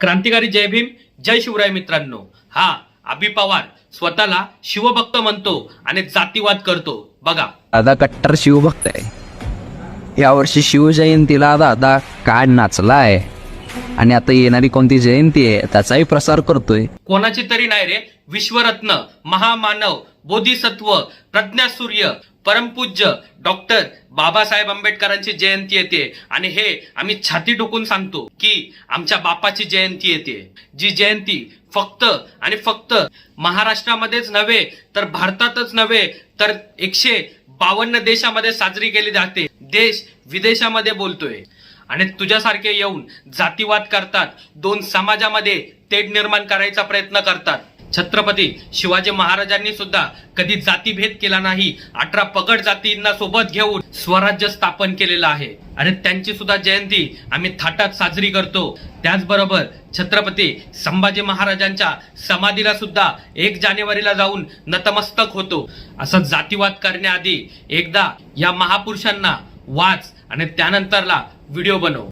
क्रांतिकारी जय भीम जय शिवराय मित्रांनो. हा अभि पवार स्वतःला शिवभक्त म्हणतो आणि जातीवाद करतो. बघा. दादा कट्टर शिवभक्त आहे. यावर्षी शिवजयंतीला दादा काय नाचलाय? आणि आता येणारी कोणती जयंती आहे त्याचाही प्रसार करतोय. कोणाची तरी नाही रे विश्वरत्न महामानव बोधिसत्व प्रज्ञासूर्य परमपूज्य डॉक्टर बाबासाहेब आंबेडकरांची जयंती येते. आणि हे आम्ही छाती टोकून सांगतो की आमच्या बापाची जयंती येते. जी जयंती फक्त आणि फक्त महाराष्ट्रामध्येच नव्हे तर भारतातच नव्हे तर एकशे बावन्न देशामध्ये साजरी केली जाते. देश विदेशामध्ये बोलतोय. आणि तुझ्यासारखे येऊन जातीवाद करतात दोन समाजामध्ये तेढ निर्माण करायचा प्रयत्न करतात. छत्रपती शिवाजी महाराजांनी सुद्धा कधी जातीभेद केला नाही अठरा पगड जातींना सोबत घेऊन स्वराज्य स्थापन केलेलं आहे. आणि त्यांची सुद्धा जयंती आम्ही थाटात साजरी करतो. त्याचबरोबर छत्रपती संभाजी महाराजांच्या समाधीला सुद्धा एक जानेवारीला जाऊन नतमस्तक होतो. असं जातीवाद करण्याआधी एकदा या महापुरुषांना वाच आणि त्यानंतरला व्हिडिओ बनव.